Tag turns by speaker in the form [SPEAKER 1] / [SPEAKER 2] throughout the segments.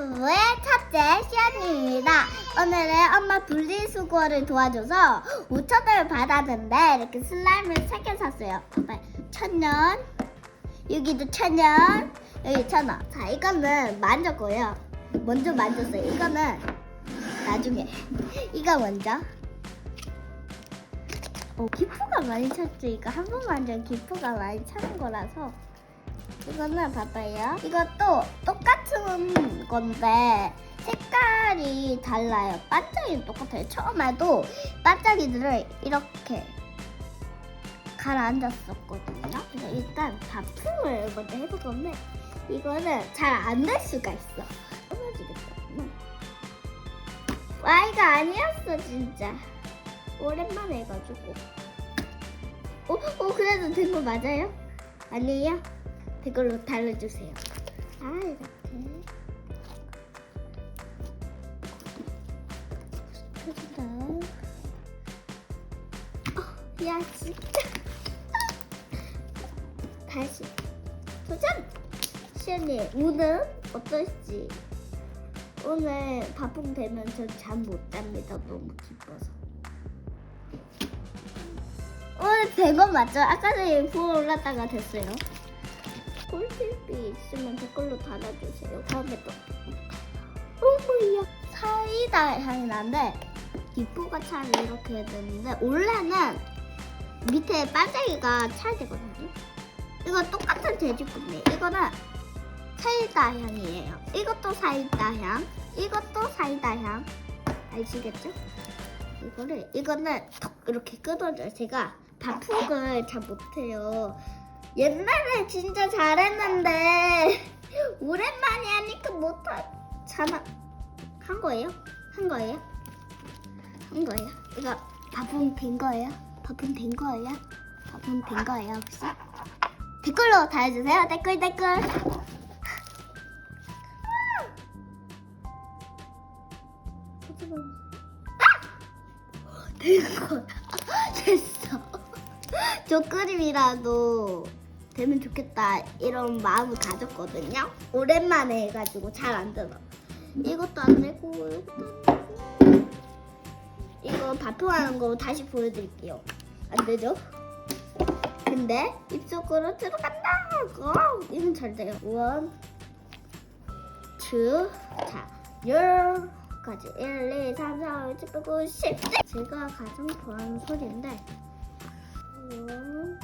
[SPEAKER 1] 부부의 첫째 시연입니다. 오늘은 엄마 분리수거를 도와줘서 5천원을 받았는데 이렇게 슬라임을 3개 샀어요. 천년, 여기도 천년, 여기 천원. 자, 이거는 만졌고요. 먼저 만졌어요. 이거는 나중에. 이거 먼저. 어, 기포가 많이 찼죠. 이거 한 번 만지면 기포가 많이 차는 거라서. 이거는 봐봐요. 이것도 똑같은 건데 색깔이 달라요. 반짝이는 똑같아요. 처음에도 반짝이들을 이렇게 가라앉았었거든요. 그래서 일단 바풍을 먼저 해볼 건데 이거는 잘 안 될 수가 있어. 떨어지겠다. 음. 와 이거 아니었어 진짜. 오랜만에 해가지고. 어, 어 그래도 된 거 맞아요? 아니에요? 댓글로 달아주세요. 아 이렇 게. 해준다. 어, 야 진짜. 다시 도전. 시연이 오늘 어떨지. 오늘 바풍 되면 전잠못 잡니다. 너무 기뻐서. 오늘 된 건 맞죠? 아까 전에 부어 올랐다가 됐어요. 꿀팁이 있으면 댓글로 달아주세요. 다음에 또. 어머야. 사이다 향이 나는데 기포가 차면 이렇게 되는데 원래는 밑에 반짝이가 차야 되거든요. 이거 똑같은 돼지국물. 이거는 사이다 향이에요. 이것도 사이다 향. 이것도 사이다 향. 아시겠죠? 이거를 이거는 톡 이렇게 끊어줘요. 제가 바풍을 잘 못해요. 옛날에 진짜 잘했는데 오랜만에 하니까 못하잖아. 한 거예요? 한 거예요? 한 거예요? 이거 바풍 된 거예요? 바풍 된 거예요? 바풍 된 거예요 혹시? 댓글로 달아주세요. 댓글 댓글. 된 거야. 됐어. 저 그림이라도 되면 좋겠다 이런 마음을 가졌거든요. 오랜만에 해가지고 잘 안 되나. 이것도 안 되고 이것도 안 되고. 이거 바풍하는 거 다시 보여드릴게요. 안 되죠? 근데 입속으로 들어간다. 고! 이건 잘 돼요. 원, 투, 자, 열까지 1, 2, 3, 4, 5, 6, 7, 8, 9, 10. 제가 가장 좋아하는 소리인데 원,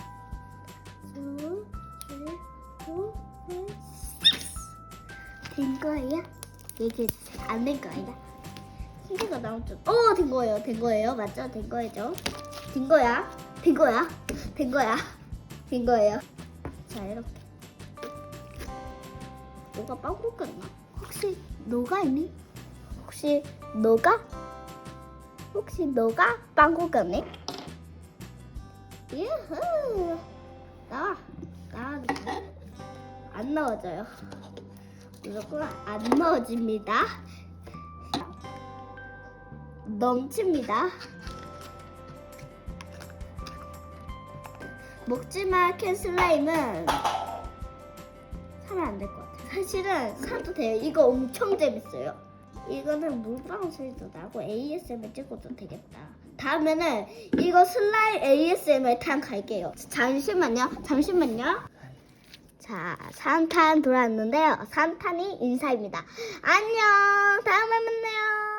[SPEAKER 1] 투, 쓰리, 포, 식스. 된 거예요? 얘기해주세요. 안 된 거예요? 힌트가 나오죠? 어, 된 거예요. 된 거예요. 맞죠? 된 거죠? 된 거야. 된 거야. 된 거야. 된 거예요. 자, 이렇게. 뭐가 빵꾸 꼈나? 혹시 너가 있니? 혹시 너가? 혹시 너가 빵꾸 꼈니? 유후. 나와. 나와. 안 넣어져요. 무조건 안 넣어집니다. 넘칩니다. 먹지마 캔 슬라임은 사면 안 될 것 같아요. 사실은 사도 돼요. 이거 엄청 재밌어요. 이거는 물방울 소리도 나고 ASMR 찍어도 되겠다. 다음에는 이거 슬라임 ASMR 탄 갈게요. 잠시만요. 잠시만요. 자, 3탄 돌아왔는데요. 3탄이 인사입니다. 안녕. 다음에 만나요.